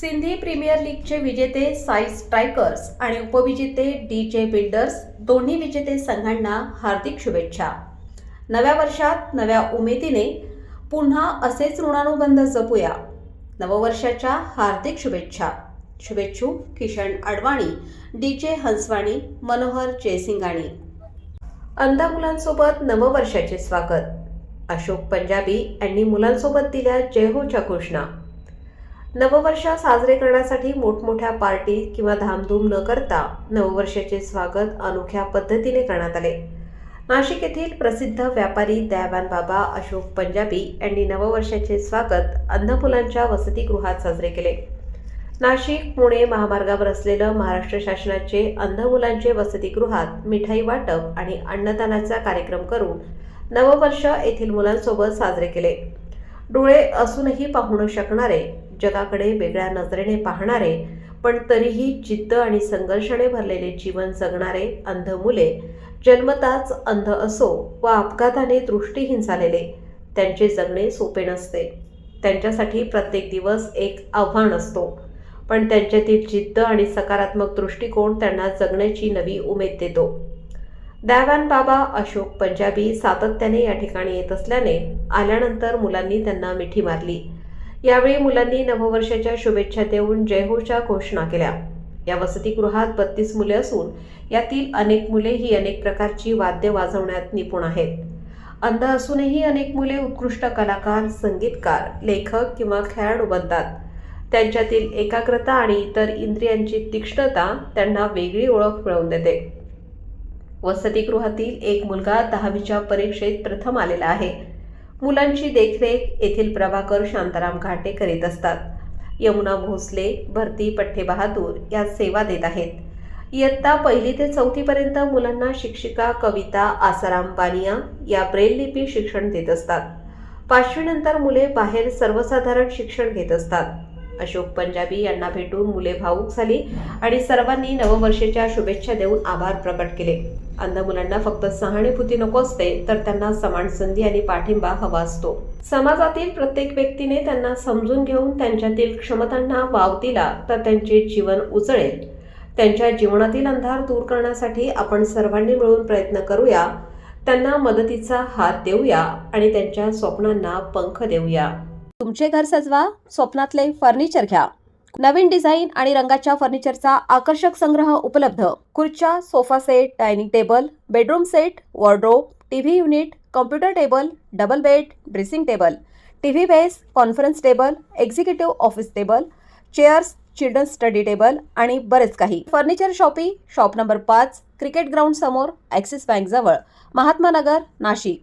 Sindhi premier लीगचे विजेते Sai strikers आणि उपविजेते D J builders दोन्ही विजेते संघांना हार्दिक शुभेच्छा. नव्या वर्षात नव्या उमेदीने पुन्हा असेच ऋणानुबंध जपूया. नववर्षाच्या हार्दिक शुभेच्छा. शुभेच्छू किशन अडवाणी डी जे हंसवाणी मनोहर जयसिंगाणी. अंध मुलांसोबत नववर्षाचे स्वागत. अशोक पंजाबी यांनी मुलांसोबत दिल्या जय होच्या घोषणा. नववर्ष साजरे करण्यासाठी मोठमोठ्या पार्टी किंवा धामधूम न करता नववर्षाचे स्वागत अनोख्या पद्धतीने करण्यात आले. नाशिक येथील प्रसिद्ध व्यापारी दयावान बाबा अशोक पंजाबी यांनी नववर्षाचे स्वागत अंध मुलांच्या वसतिगृहात साजरे केले. नाशिक पुणे महामार्गावर असलेलं महाराष्ट्र शासनाचे अंध मुलांचे वसतिगृहात मिठाई वाटप आणि अन्नदानाचा कार्यक्रम करून नववर्ष येथील मुलांसोबत साजरे केले. डोळे असूनही पाहू शकणारे जगाकडे वेगळ्या नजरेने पाहणारे पण तरीही जिद्द आणि संघर्षाने भरलेले जीवन जगणारे अंध मुले जन्मताच अंध असो व अपघाताने दृष्टीहीन झालेले त्यांचे जगणे सोपे नसते. त्यांच्यासाठी प्रत्येक दिवस एक आव्हान असतो. पण त्यांच्यातील जिद्द आणि सकारात्मक दृष्टिकोन त्यांना जगण्याची नवी उमेद देतो. दयावान बाबा अशोक पंजाबी सातत्याने या ठिकाणी येत असल्याने आल्यानंतर मुलांनी त्यांना मिठी मारली. यावेळी मुलांनी नववर्षाच्या शुभेच्छा देऊन जयहोच्या घोषणा केल्या. या वसतिगृहात बत्तीस मुले असून यातील अनेक मुले ही अनेक प्रकारची वाद्य वाजवण्यात निपुण आहेत. अंध असूनही अनेक मुले उत्कृष्ट कलाकार संगीतकार लेखक किंवा खेळाडू बनतात. त्यांच्यातील एकाग्रता आणि इतर इंद्रियांची तीक्ष्णता त्यांना वेगळी ओळख मिळवून देते. वसतिगृहातील एक मुलगा दहावीच्या परीक्षेत प्रथम आलेला आहे. मुलांची देखरेख येथील प्रभाकर शांताराम घाटे करीत असतात. यमुना भोसले भरती पठ्ठे बहादूर या सेवा देत आहेत. इयत्ता पहिली ते चौथीपर्यंत मुलांना शिक्षिका कविता आसाराम बानिया या ब्रेल लिपी शिक्षण देत असतात. पाचवीनंतर मुले बाहेर सर्वसाधारण शिक्षण घेत असतात. अशोक पंजाबी यांना भेटून मुले भाऊक झाली आणि सर्वांनी नववर्षाच्या शुभेच्छा देऊन आभार प्रकट केले. अंध मुलांना फक्त सहानुभूती नको असते तर त्यांना समान संधी आणि पाठिंबा हवा असतो. समाजातील प्रत्येक व्यक्तीने त्यांना समजून घेऊन त्यांच्यातील क्षमतांना वाव दिला तर त्यांचे जीवन उजळेल. त्यांच्या जीवनातील अंधार दूर करण्यासाठी आपण सर्वांनी मिळून प्रयत्न करूया. त्यांना मदतीचा हात देऊया आणि त्यांच्या स्वप्नांना पंख देऊया. तुमचे घर सजवा स्वप्नातले फर्निचर घ्या. नवीन डिझाईन आणि रंगाच्या फर्निचरचा आकर्षक संग्रह उपलब्ध. खुर्च्या sofa set dining table bedroom set wardrobe TV unit computer table double bed dressing table TV base conference table executive office table chairs children's study table आणि बरेच काही. फर्निचर शॉपी शॉप नंबर पाच क्रिकेट ग्राउंड समोर Axis bank जवळ. महात्मा नगर नाशिक.